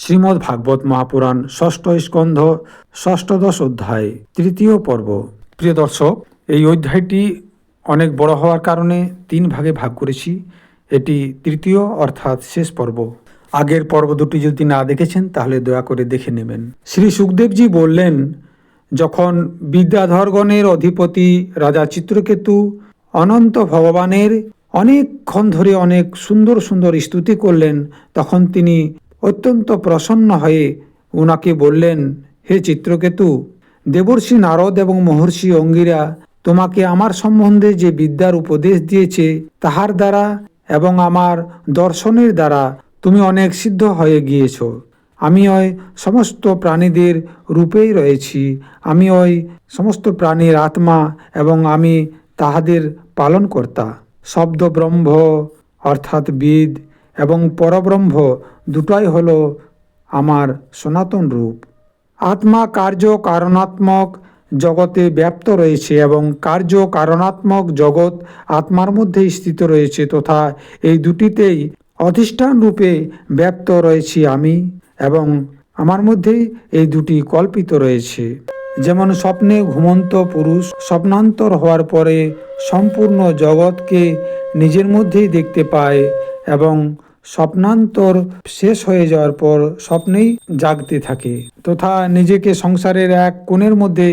শ্রীমদ্ ভাগবত মহাপুরাণ ষষ্ঠ স্কন্ধ ষষ্ঠদশ অধ্যায়, তৃতীয় পর্ব। প্রিয় দর্শক, এই অধ্যায়টি অনেক বড় হওয়ার কারণে তিন ভাগে ভাগ করেছি। এটি তৃতীয় অর্থাৎ শেষ পর্ব। আগের পর্ব দুটি যদি না দেখেছেন, তাহলে দয়া করে দেখে নেবেন। শ্রী সুখদেবজি বললেন, যখন বিদ্যাধরগণের অধিপতি রাজা চিত্রকেতু অনন্ত ভগবানের অনেকক্ষণ ধরে অনেক সুন্দর সুন্দর স্তুতি করলেন, তখন তিনি অত্যন্ত প্রসন্ন হয়ে উনাকে বললেন, হে চিত্রকেতু, দেবর্ষি নারদ এবং মহর্ষি অঙ্গিরা তোমাকে আমার সম্বন্ধে যে বিদ্যার উপদেশ দিয়েছে তাহার দ্বারা এবং আমার দর্শনের দ্বারা তুমি অনেক সিদ্ধ হয়ে গিয়েছ। আমি ওই সমস্ত প্রাণীদের রূপেই রয়েছি। আমি ওই সমস্ত প্রাণীর আত্মা এবং আমি তাহাদের পালনকর্তা। শব্দ ব্রহ্ম অর্থাৎ বিদ এবং পরব্রহ্ম দুটাই হল আমার সনাতন রূপ। আত্মা কার্য কারণাত্মক জগতে ব্যাপ্ত রয়েছে এবং কার্য কারণাত্মক জগৎ আত্মার মধ্যে স্থিত রয়েছে তথা এই দুটিতেই অধিষ্ঠান রূপে ব্যাপ্ত রয়েছি আমি এবং আমার মধ্যেই এই দুটি কল্পিত রয়েছে। যেমন স্বপ্নে ঘুমন্ত পুরুষ স্বপ্নান্তর হওয়ার পরে সম্পূর্ণ জগৎকে নিজের মধ্যেই দেখতে পায় এবং স্বপ্নান্তর শেষ হয়ে যাওয়ার পর স্বপ্নেই জাগতে থাকে। তথা নিজেকে সংসারের এক কোণের মধ্যে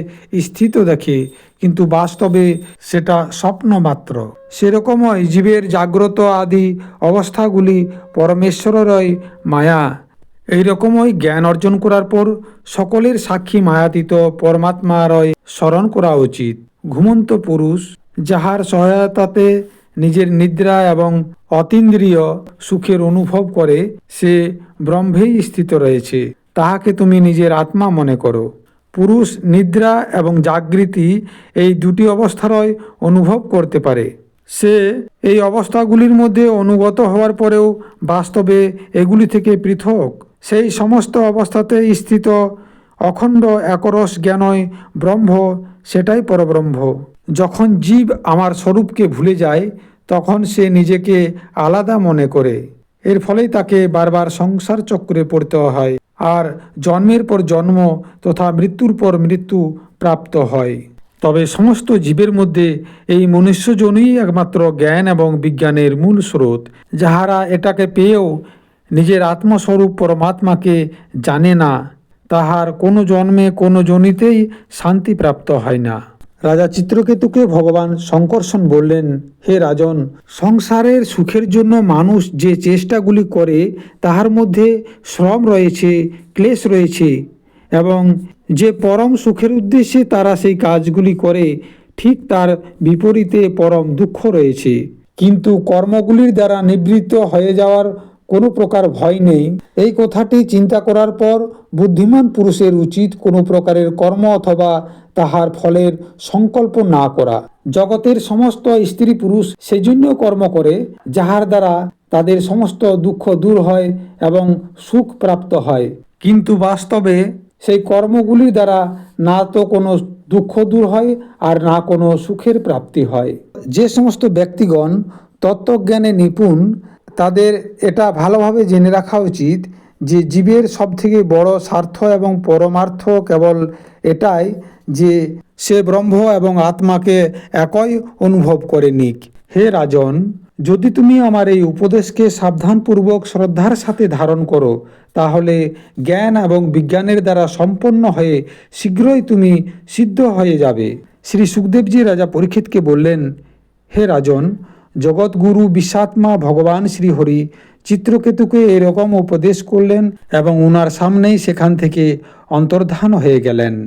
স্থিত দেখে, কিন্তু বাস্তবে সেটা স্বপ্ন মাত্র। সেরকমই জীবের জাগ্রত আদি অবস্থাগুলি পরমেশ্বরেরই মায়া। এই রকমই জ্ঞান অর্জন করার পর সকলের সাক্ষী মায়াতীত পরমাত্মারই স্মরণ করা উচিত। ঘুমন্ত পুরুষ, যাহার সহায়তাতে নিজের নিদ্রা এবং অতীন্দ্রিয় সুখের অনুভব করে সে ব্রহ্মেই স্থিত রয়েছে। তাহাকে তুমি নিজের আত্মা মনে করো। পুরুষ নিদ্রা এবং জাগৃতি এই দুটি অবস্থারই অনুভব করতে পারে। সে এই অবস্থাগুলির মধ্যে অনুগত হওয়ার পরেও বাস্তবে এগুলি থেকে পৃথক। সেই সমস্ত অবস্থাতে স্থিত অখণ্ড একরস জ্ঞানই ব্রহ্ম, সেটাই পরব্রহ্ম। যখন জীব আমার স্বরূপকে ভুলে যায়, তখন সে নিজেকে আলাদা মনে করে। এর ফলেই তাকে বারবার সংসার চক্রে পড়তে হয় আর জন্মের পর জন্ম তথা মৃত্যুর পর মৃত্যু প্রাপ্ত হয়। তবে সমস্ত জীবের মধ্যে এই মনুষ্যজনই একমাত্র জ্ঞান এবং বিজ্ঞানের মূল স্রোত, যাহারা এটাকে পেয়েও নিজের আত্মস্বরূপ পরমাত্মাকে জানে না, তাহার কোনো জন্মে কোনো জনিতেই শান্তি প্রাপ্ত হয় না। রাজা চিত্রকেতুকে ভগবান শঙ্কর্ষণ বললেন, হে রাজন, সংসারের সুখের জন্য মানুষ যে চেষ্টাগুলি করে, তাহার মধ্যে শ্রম রয়েছে, ক্লেশ রয়েছে এবং যে পরম সুখের উদ্দেশ্যে তারা সেই কাজগুলি করে, ঠিক তার বিপরীতে পরম দুঃখ রয়েছে। কিন্তু কর্মগুলির দ্বারা নিবৃত্ত হয়ে যাওয়ার কোনো প্রকার ভয় নেই। এই কথাটি চিন্তা করার পর বুদ্ধিমান পুরুষের উচিত কোনো প্রকারের কর্ম অথবা তাহার ফলের সংকল্প না করা। জগতের সমস্ত স্ত্রী পুরুষ সেজন্য কর্ম করে, যাহার দ্বারা তাদের সমস্ত দুঃখ দূর হয় এবং সুখ প্রাপ্ত হয়। কিন্তু বাস্তবে সেই কর্মগুলির দ্বারা না তো কোনো দুঃখ দূর হয় আর না কোনো সুখের প্রাপ্তি হয়। যে সমস্ত ব্যক্তিগণ তত্ত্বজ্ঞানে নিপুণ, তাদের এটা ভালোভাবে জেনে রাখা উচিত যে জীবের সবথেকে বড় স্বার্থ এবং পরমার্থ কেবল এটাই যে সে ব্রহ্ম এবং আত্মাকে একই অনুভব করে নিক। হে রাজন, যদি তুমি আমার এই উপদেশকে সাবধানপূর্বক শ্রদ্ধার সাথে ধারণ করো, তাহলে জ্ঞান এবং বিজ্ঞানের দ্বারা সম্পন্ন হয়ে শীঘ্রই তুমি সিদ্ধ হয়ে যাবে। শ্রী সুখদেবজি রাজা পরীক্ষিতকে বললেন, হে রাজন জগৎগুরু বিশ্বাত্মা ভগবান শ্রীহরি চিত্রকেতুকে এরকম উপদেশ করলেন এবং ওনার সামনেই সেখান থেকে অন্তর্ধান হয়ে গেলেন।